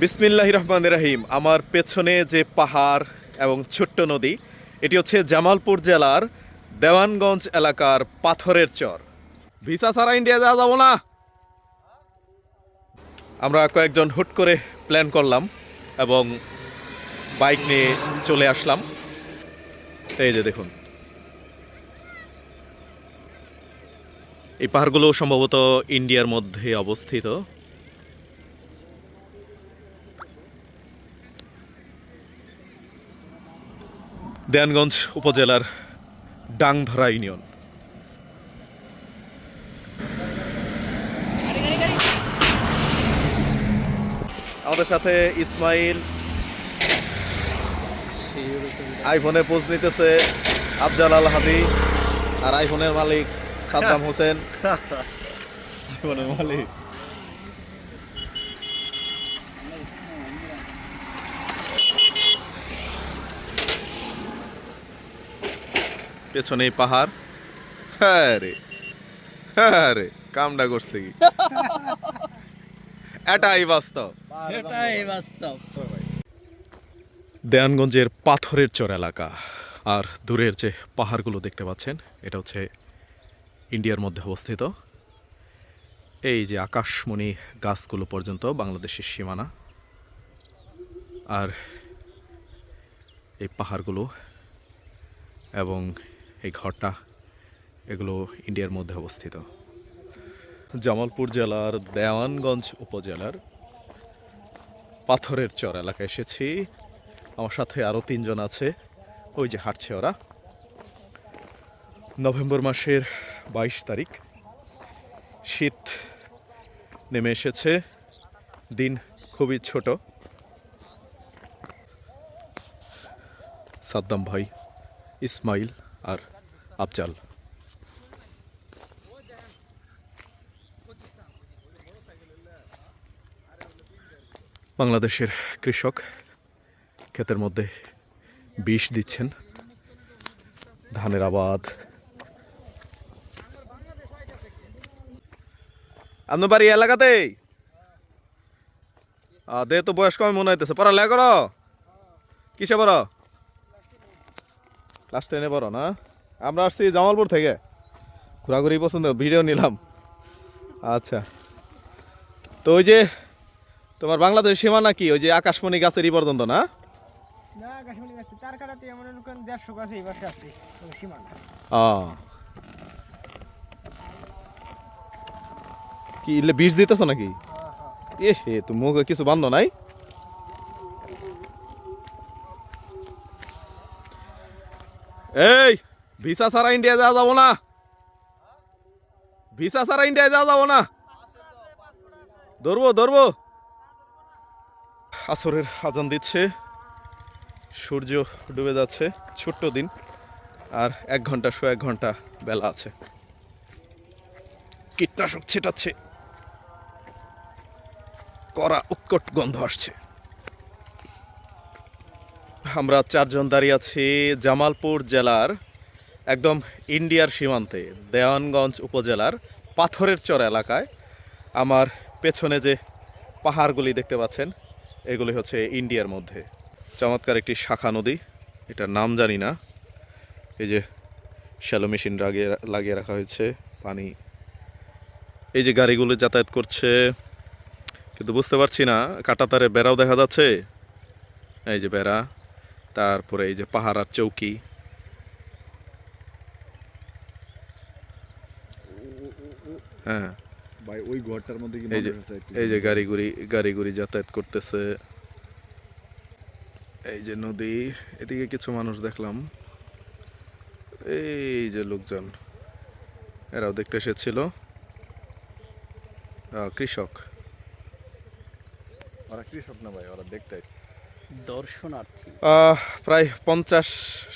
বিসমিল্লাহ রহমান রাহিম। আমার পেছনে যে পাহাড় এবং ছোট্ট নদী এটি হচ্ছে জামালপুর জেলার দেওয়ানগঞ্জ এলাকার পাথরের চর। ভিসা ছাড়া ইন্ডিয়া যাওয়া যাব না। আমরা কয়েকজন হুট করে প্ল্যান করলাম এবং বাইক নিয়ে চলে আসলাম। এই যে দেখুন। এই পাহাড়গুলো সম্ভবত ইন্ডিয়ার মধ্যে অবস্থিত। দেয়ানগঞ্জ উপজেলার ডাংধরা ইউনিয়ন। আমাদের সাথে ইসমাইল আইফোনে পোজ নিতেছে আফজাল আল হাদি আর আইফোনের মালিক সাদ্দাম হোসেন। আইফোনের মালিক। পেছনে পাহাড়। হ্যাঁ রে হ্যাঁ রে কামটা করছে কি? এটাই বাস্তব। এটাই বাস্তব। দেয়ানগঞ্জের পাথরের চর এলাকা। আর দূরের যে পাহাড়গুলো দেখতে পাচ্ছেন এটা হচ্ছে ইন্ডিয়ার মধ্যে অবস্থিত। এই যে আকাশমণি গাছগুলো পর্যন্ত বাংলাদেশের সীমানা। আর এই পাহাড়গুলো এবং এই ঘরটা, এগুলো ইন্ডিয়ার মধ্যে অবস্থিত। জামালপুর জেলার দেওয়ানগঞ্জ উপজেলার পাথরের চর এলাকায় এসেছি। আমার সাথে আরও তিনজন আছে, ওই যে হাঁটছে ওরা। নভেম্বর মাসের বাইশ তারিখ, শীত নেমে এসেছে, দিন খুবই ছোট। সাদ্দাম ভাই, ইসমাইল আর আফজাল বাংলাদেশের কৃষক ক্ষেতের মধ্যে বিষ দিচ্ছেন। ধানের আবাদ। আপনার বাড়ি আহ, দে তো বয়স্ক আমি মনে হইতেছে। পড়ালেখা করো। কিসে পড়ো? ক্লাস টেনে পড়ো না? আমরা আসছি জামালপুর থেকে। ঘোরাঘুরি পছন্দ ভিডিও নিলাম। আচ্ছা। তো ওই যে তোমার বাংলাদেশ সীমানা কি? ওই যে আকাশমণি গাছের ই পর্যন্ত না? কি বিষ দিতেছ নাকি? এ হে তো মুখে কিছু বান্ধ নাই? এই, ভিসা ছাড়া ইন্ডিয়া যাওয়া যাব না। ভিসা ছাড়া ইন্ডিয়া যাওয়া যাব না। ধরবো ধরবো। আসরের আজান দিচ্ছে। সূর্য ডুবে যাচ্ছে, ছোট্ট দিন। আর এক ঘণ্টা শো এক ঘণ্টা বেলা আছে। কীটনাশক ছেটাচ্ছে। করা উৎকট গন্ধ আসছে। আমরা চারজন দাঁড়িয়ে আছি জামালপুর জেলার একদম ইন্ডিয়ার সীমান্তে, দেওয়ানগঞ্জ উপজেলার পাথরের চর এলাকায়। আমার পেছনে যে পাহাড়গুলি দেখতে পাচ্ছেন, এগুলি হচ্ছে ইন্ডিয়ার মধ্যে। চমৎকার একটি শাখা নদী, এটার নাম জানি না। এই যে শ্যালো মেশিন লাগিয়ে লাগিয়ে রাখা হয়েছে, পানি। এই যে গাড়িগুলো যাতায়াত করছে, কিন্তু বুঝতে পারছি না, কাটাতারে বেড়াও দেখা যাচ্ছে। এই যে বেড়া। তারপরে এই যে পাহারার চৌকি। হ্যাঁ। ভাই ওই ঘরটার মধ্যে কি এই যে এই যে গাড়িগুড়ি গাড়িগুড়ি যাতায়াত করতেছে। এই যে নদী এদিকে কিছু মানুষ দেখলাম। এই যে লোকজন এরাও দেখতে এসেছিল। কৃষক। ওরা কৃষক না ভাই ওরা দেখতে। দর্শনার্থী? প্রায় পঞ্চাশ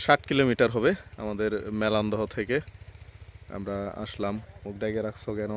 ষাট কিলোমিটার হবে আমাদের মেলান্দহ থেকে। আমরা আসলাম ডাকে রাখছো কেন?